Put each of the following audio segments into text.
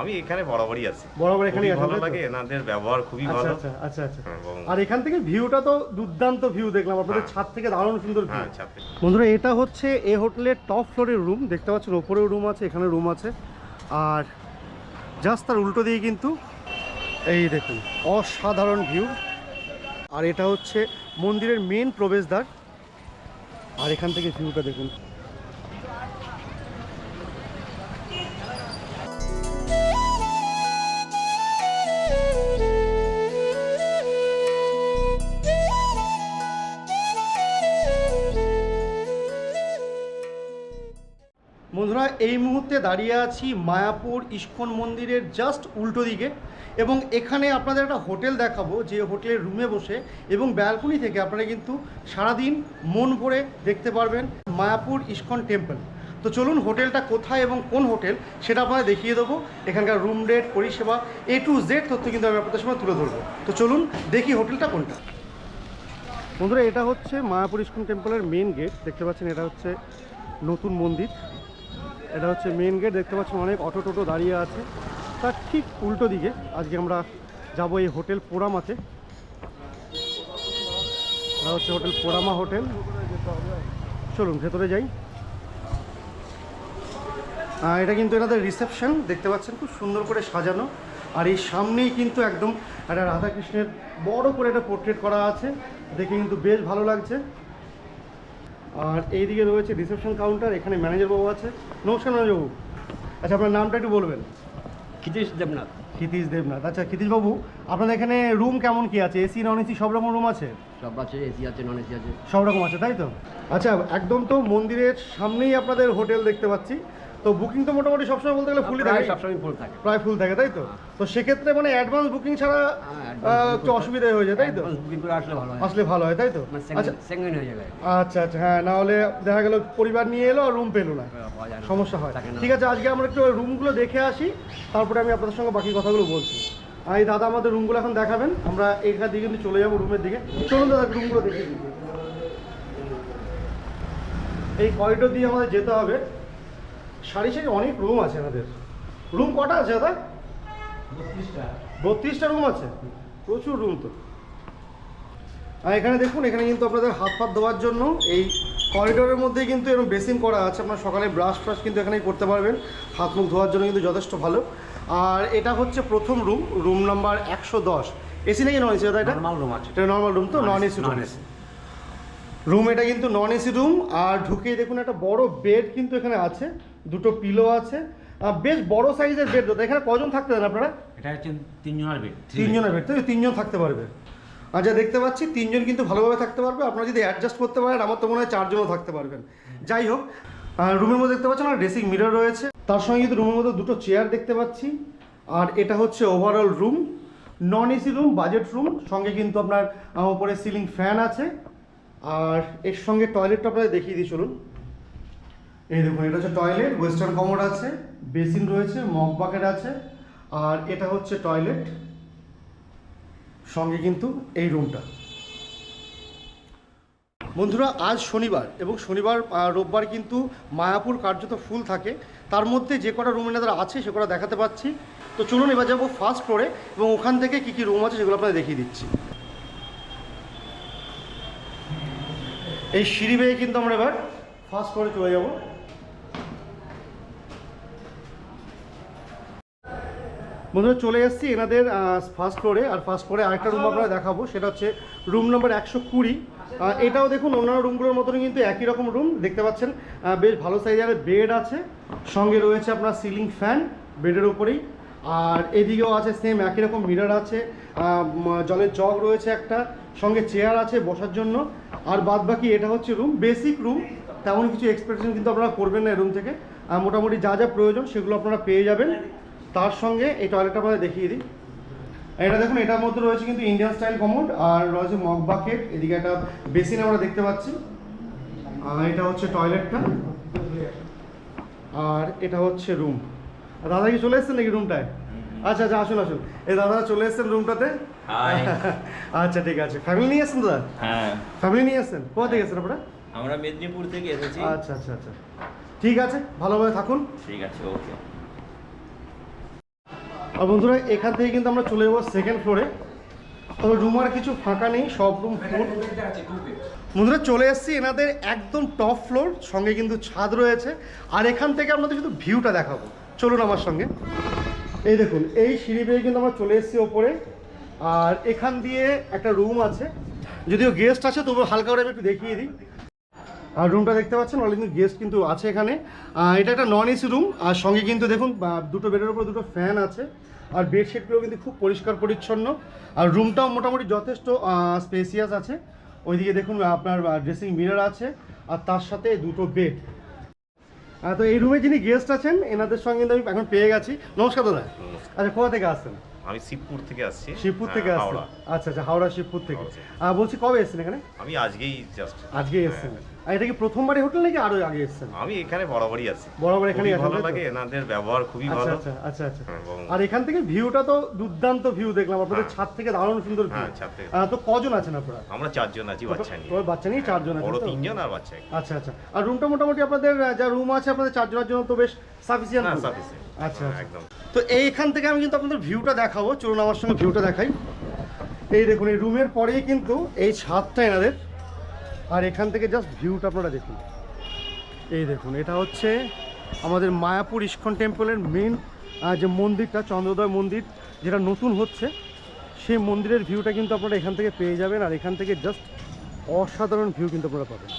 আমি এখানে বরাবরই আছি। বরাবর আছেন, ভালো লাগে এনাদের ব্যবহার খুবই আচ্ছা ভালো। আচ্ছা আচ্ছা আচ্ছা। হ্যাঁ, আর এখান থেকে ভিউটা তো দুর্দান্ত ভিউ দেখলাম আপনাদের হ্যাঁ। ছাদ থেকে দারুণ সুন্দর ভিউ হ্যাঁ বন্ধুরা এটা হচ্ছে এই হোটেলের টপ ফ্লোরের রুম দেখতে পাচ্ছেন ওপরেও রুম আছে এখানে রুম আছে। আর জাস্ট তার উল্টো দিয়ে কিন্তু এই দেখুন অসাধারণ ভিউ আর এটা হচ্ছে মন্দিরের মেন প্রবেশদ্বার। আর এখান থেকে ভিউটা দেখুন। বন্ধুরা এই মুহূর্তে দাঁড়িয়ে আছি মায়াপুর ইস্কন মন্দিরের জাস্ট উল্টো দিকে এবং এখানে আপনাদের একটা হোটেল দেখাবো, যে হোটেলের রুমে বসে এবং ব্যালকনি থেকে আপনারা কিন্তু সারাদিন মন ভরে দেখতে পারবেন মায়াপুর ইস্কন টেম্পল তো চলুন হোটেলটা কোথায় এবং কোন হোটেল সেটা আপনাদের দেখিয়ে দেবো। এখানকার রুম রেট পরিষেবা এ টু জেড তথ্য কিন্তু আমি আপনাদের সময় তুলে ধরবো। তো চলুন দেখি হোটেলটা কোনটা। বন্ধুরা, এটা হচ্ছে মায়াপুর ইস্কন টেম্পলের মেন গেট দেখতে পাচ্ছেন এটা হচ্ছে নতুন মন্দির। এটা হচ্ছে মেন গেট দেখতে পাচ্ছেন অনেক অটো টোটো দাঁড়িয়ে আছে। তার ঠিক উল্টো দিকে, আজকে আমরা যাব এই হোটেল পোড়ামাতে। এটা হচ্ছে হোটেল পোড়ামা হোটেল। চলুন, ভেতরে যাই। এটা কিন্তু এনাদের রিসেপশন, দেখতে পাচ্ছেন খুব সুন্দর করে সাজানো। আর এই সামনেই কিন্তু একদম একটা রাধাকৃষ্ণের বড় করে একটা পোর্ট্রেট করা আছে। দেখে কিন্তু বেশ ভালো লাগছে। আর এইদিকে রয়েছে রিসেপশন কাউন্টার এখানে ম্যানেজার বাবু আছে। নমস্কার ম্যানেজার বাবু। আচ্ছা আপনার নামটা একটু বলবেন। ক্ষিতীশ দেবনাথ। ক্ষিতীশ দেবনাথ। আচ্ছা ক্ষিতীশবাবু আপনাদের এখানে রুম কেমন কি আছে? এসি নন এসি সব রকম রুম আছে? সব আছে এসি আছে নন এসি আছে। সব রকম আছে তাই তো? আচ্ছা একদম তো মন্দিরের সামনেই আপনাদের হোটেল দেখতে পাচ্ছি। তো বুকিং তো মোটামুটি সবসময় বলতে গেলে ফুলই থাকে। সবসময় ফুল থাকে। প্রায় ফুল থাকে তাই তো? তো সেক্ষেত্রে মানে অ্যাডভান্স বুকিং ছাড়া হ্যাঁ, একটু অসুবিধা হয়ে যায় তাই তো? booking করে আসলে ভালো হয়। আসলে ভালো হয় তাই তো? মানে আচ্ছা। হয়ে যাবে। আচ্ছা আচ্ছা হ্যাঁ না হলে দেখা গেল পরিবার নিয়ে এলো আর রুম পেল না। না। সমস্যা হয়। ঠিক আছে আজকে আমরা একটু রুমগুলো দেখে আসি তারপরে আমি আপনাদের সঙ্গে বাকি কথাগুলো বলছি। এই দাদা আমাদের রুমগুলো এখন দেখাবেন আমরা এখান দিকে কিন্তু চলে যাব রুমের দিকে। চলুন দাদা রুমগুলো দেখে। দিই এই করিডোর দিয়ে আমাদের যেতে হবে। সারি সারি অনেক রুম আছে আমাদের। রুম কটা আছে দাদা? বত্রিশটা। রুম আছে? প্রচুর রুম তো। আর এখানে দেখুন এখানে কিন্তু আপনাদের হাত পাত ধোয়ার জন্য এই করিডোরের মধ্যে কিন্তু এরকম বেসিন করা আছে। আপনার সকালে ব্রাশ ফ্রাশ কিন্তু এখানেই করতে পারবেন। হাত মুখ ধোয়ার জন্য কিন্তু যথেষ্ট ভালো। আর এটা হচ্ছে প্রথম রুম রুম নাম্বার একশো দশ। এসি নাকি নন এসি দাদা এটা? নর্মাল রুম আছে। এটা নর্মাল রুম তো? Non AC non AC room এটা কিন্তু নন এসি রুম আর ঢুকেই দেখুন একটা বড় বেড কিন্তু এখানে আছে দুটো পিলো আছে। আর বেশ বড় সাইজের বেড দাদা এখানে কজন থাকতে দেন আপনারা? এটা হচ্ছে তিনজনের বেড তিনজনের বেড তো তিনজন থাকতে পারবে। আর যা দেখতে পাচ্ছি তিনজন কিন্তু ভালোভাবে থাকতে পারবে আপনারা যদি অ্যাডজাস্ট করতে পারেন আমার তো মনে হয় চারজনও থাকতে পারবেন। যাই হোক রুমের মধ্যে দেখতে পাচ্ছেন ড্রেসিং মিরর রয়েছে। তার সঙ্গে কিন্তু রুমের মধ্যে দুটো চেয়ার দেখতে পাচ্ছি আর এটা হচ্ছে overall room non AC room budget room সঙ্গে কিন্তু আপনার উপরে সিলিং ফ্যান আছে। আর এর সঙ্গে টয়লেটটা আপনাদের দেখিয়ে দিই, চলুন। এই দেখুন, এটা হচ্ছে টয়লেট ওয়েস্টার্ন কমোড আছে বেসিন রয়েছে মগ বাকেট আছে, আর এটা হচ্ছে টয়লেট সঙ্গে কিন্তু এই রুমটা বন্ধুরা, আজ শনিবার এবং শনিবার রোববার কিন্তু মায়াপুর কার্যত ফুল থাকে। তার মধ্যে যে কটা রুম এনাদের আছে সে কটা দেখাতে পাচ্ছি। তো চলুন, এবার যাব ফার্স্ট ফ্লোরে এবং ওখান থেকে কী কী রুম আছে, সেগুলো আপনাদের দেখিয়ে দিচ্ছি। এই সিঁড়ি বেয়ে কিন্তু আমরা এবার ফার্স্ট ফ্লোরে চলে যাব। বন্ধুরা চলে এসেছি এনাদের ফার্স্ট ফ্লোরে আর ফার্স্ট ফ্লোরে আরেকটা রুম আপনারা দেখাবো সেটা হচ্ছে রুম নাম্বার একশো কুড়ি। এটাও দেখুন অন্যান্য রুমগুলোর মতনই কিন্তু একই রকম রুম দেখতে পাচ্ছেন। বেশ ভালো সাইজের বেড আছে। সঙ্গে রয়েছে আপনার সিলিং ফ্যান বেডের উপরেই। আর এদিকেও আছে সেম একই রকম মিরার আছে। জলের জগ রয়েছে একটা। সঙ্গে চেয়ার আছে বসার জন্য। আর বাদ বাকি এটা হচ্ছে রুম বেসিক রুম তেমন কিছু এক্সপেকটেশন কিন্তু আপনারা করবেন না রুম থেকে। আহ, মোটামুটি যা যা প্রয়োজন সেগুলো আপনারা পেয়ে যাবেন। তার সঙ্গে এই টয়লেটটা আপনাদের দেখিয়ে দিই। এটা দেখুন এটার মধ্যে রয়েছে কিন্তু ইন্ডিয়ান স্টাইল কমোড আর রয়েছে মগ বাকেট এদিকে একটা বেসিন আমরা দেখতে পাচ্ছি। আর এটা হচ্ছে টয়লেটটা আর এটা হচ্ছে রুম দাদা কি চলে এসছেন নাকি রুমটায় আচ্ছা আচ্ছা আসুন আসুন। এই দাদারা চলে এসছেন রুমটাতে? আচ্ছা ঠিক আছে। ফ্যামিলি নিয়ে এসছেন দাদা? হ্যাঁ। ফ্যামিলি নিয়ে এসছেন? কোথা থেকে এসছেন আপনারা? আমরা মেদিনীপুর থেকে এসেছি। আচ্ছা আচ্ছা আচ্ছা। ঠিক আছে ভালোভাবে থাকুন। ঠিক আছে ওকে। আর বন্ধুরা এখান থেকে কিন্তু আমরা চলে যাব সেকেন্ড ফ্লোরে তবে রুম আর কিছু ফাঁকা নেই সব রুম ফুল বন্ধুরা চলে এসেছি এনাদের একদম টপ ফ্লোর সঙ্গে কিন্তু ছাদ রয়েছে। আর এখান থেকে আপনাদের শুধু ভিউটা দেখাবো। চলুন আমার সঙ্গে। এই দেখুন, এই সিঁড়ি বেয়ে কিন্তু আমরা চলে এসেছি ওপরে। আর এখান দিয়ে একটা রুম আছে। যদিও গেস্ট আছে তবু হালকা করে আমি একটু দেখিয়ে দিই। আর রুমটা দেখতে পাচ্ছেন অলরেডি গেস্ট কিন্তু আছে এখানে। এটা একটা নন এসি রুম আর সঙ্গে কিন্তু দেখুন দুটো বেডের উপর দুটো ফ্যান আছে। আর বেডশিটগুলো কিন্তু খুব পরিষ্কার পরিচ্ছন্ন। আর রুমটাও মোটামুটি যথেষ্ট স্পেসিয়াস আছে। ওইদিকে দেখুন, আপনার ড্রেসিং মিরর আছে। আর তার সাথে দুটো বেড তো এই রুমে যিনি গেস্ট আছেন এনাদের সঙ্গে কিন্তু আমি এখন পেয়ে গেছি। নমস্কার দাদা। আচ্ছা কোথা থেকে আসছেন? আমি শিবপুর থেকে আসছি শিবপুর থেকে হ্যাঁ, হাওড়া। আচ্ছা আচ্ছা হাওড়া শিবপুর থেকে। বলছি কবে এসেছেন এখানে? আমি আজকেই জাস্ট আজকে এসেছেন। আর এটা কি প্রথমবারই হোটেল নাকি আরও আগে এসেছেন? আমি এখানে বরাবরই আছি। বরাবর আছেন, ভালো লাগে এনাদের ব্যবহার খুবই আচ্ছা ভালো। আচ্ছা আচ্ছা আচ্ছা। হ্যাঁ, আর এখান থেকে ভিউটা তো দুর্দান্ত ভিউ দেখলাম আপনাদের হ্যাঁ। ছাদ থেকে দারুণ সুন্দর ভিউ। হ্যাঁ, ছাদ থেকে। তো কজন আছেন আপনারা? আমরা চারজন আছি বাচ্চা নিয়ে। তোমার বাচ্চা নিয়ে চারজন আছেন বড়? তিনজন আর বাচ্চা আচ্ছা আচ্ছা। আর রুমটা মোটামুটি আপনাদের যা রুম আছে আপনাদের চারজনের জন্য তো বেশ সাফিসিয়েন্ট। আচ্ছা আচ্ছা। একদম। তো এইখান থেকে আমি কিন্তু আপনাদের ভিউটা দেখাবো। চলুন আমার সঙ্গে ভিউটা দেখাই। এই দেখুন এই রুমের পরেই কিন্তু এই ছাদটা এনাদের। আর এখান থেকে জাস্ট ভিউটা আপনারা দেখুন। এই দেখুন এটা হচ্ছে আমাদের মায়াপুর ইস্কন টেম্পলের মেন যে মন্দিরটা চন্দ্রোদয় মন্দির যেটা নতুন হচ্ছে সেই মন্দিরের ভিউটা কিন্তু আপনারা এখান থেকে পেয়ে যাবেন। আর এখান থেকে জাস্ট অসাধারণ ভিউ কিন্তু আপনারা পাবেন।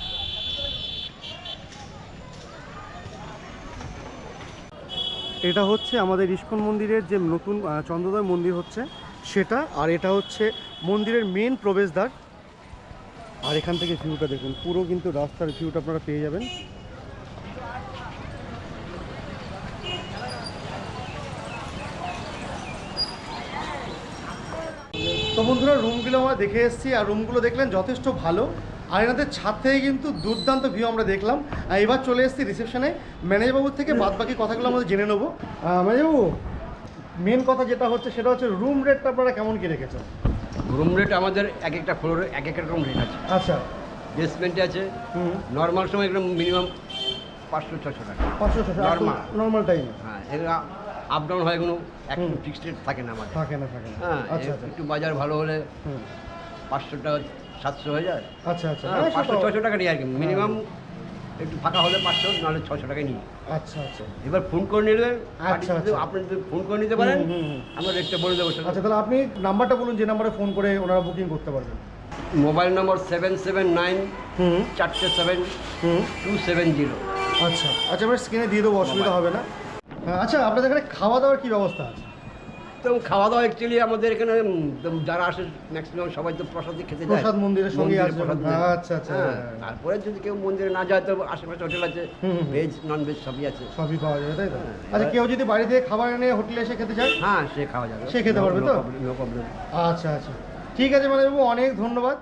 এটা হচ্ছে আমাদের ইস্কন মন্দিরের যে নতুন চন্দ্রোদয় মন্দির হচ্ছে সেটা, আর এটা হচ্ছে মন্দিরের মেন প্রবেশদ্বার। আর এখান থেকে ভিউটা দেখুন, পুরো কিন্তু রাস্তার ভিউটা আপনারা পেয়ে যাবেন। তো বন্ধুরা রুমগুলো আমরা দেখে এসেছি, আর রুমগুলো দেখলেন যথেষ্ট ভালো। আর এনাদের ছাদ থেকে কিন্তু দুর্দান্ত ভিউ আমরা দেখলাম। এবার চলে এসেছি রিসেপশনে ম্যানেজারবাবুর থেকে বাদ বাকি কথাগুলো আমরা জেনে নেব। ম্যানেজারবাবু মেন কথা যেটা হচ্ছে সেটা হচ্ছে রুম রেটটা আপনারা কেমন কি রেখেছেন? রুম রেট আমাদের এক একটা ফ্লোরে এক এক রকম রেট আছে। আচ্ছা। বেসমেন্টে আছে। নর্মাল সময় এগুলো মিনিমাম পাঁচশো ছশো টাকা। পাঁচশো ছশো Normal. নর্মাল টাইমে হ্যাঁ এগুলো আপ ডাউন হয় কোনো একটু ফিক্সড রেট থাকে না আমাদের। থাকে না থাকে না। হ্যাঁ আচ্ছা আচ্ছা। একটু বাজার ভালো হলে হুম। পাঁচশো টাকা সাতশো হয়ে যায়। আচ্ছা আচ্ছা। হ্যাঁ হ্যাঁ, পাঁচশো ছশো টাকা নিই আর কি মিনিমাম একটু ফাঁকা হলে পাঁচশো নাহলে ছশো টাকা নিই আচ্ছা আচ্ছা। এবার ফোন করে নিলে আচ্ছা, আচ্ছা। আপনি যদি ফোন করে নিতে পারেন। আমরা রেটটা বলে দেবো আচ্ছা তাহলে আপনি নাম্বারটা বলুন যে নাম্বারে ফোন করে ওনারা বুকিং করতে পারবেন। Mobile number seven seven nine হুম। চারটে সেভেন হুম। Two seven zero. আচ্ছা। আচ্ছা আমরা স্ক্রিনে দিয়ে দেবো অসুবিধা হবে না। হ্যাঁ, আচ্ছা আপনাদের এখানে খাওয়া দাওয়ার কি ব্যবস্থা আছে? তো খাওয়া দাওয়া অ্যাকচুয়ালি আমাদের এখানে যারা আসে ম্যাক্সিমাম সবাই তো প্রসাদই খেতে যায়। প্রসাদ মন্দিরের সঙ্গে আচ্ছা, আচ্ছা। হ্যাঁ, তারপরে যদি কেউ মন্দিরে না যায় তো আশেপাশে হোটেল আছে। ভেজ নন ভেজ সবই আছে। সবই পাওয়া যাবে তাই তো? হ্যাঁ, আচ্ছা কেউ যদি বাড়ি থেকে খাবার এনে হোটেলে এসে খেতে চায়? হ্যাঁ সে খাওয়া যাবে। সে খেতে পারবে তো? আচ্ছা আচ্ছা। ঠিক আছে মানে অনেক ধন্যবাদ।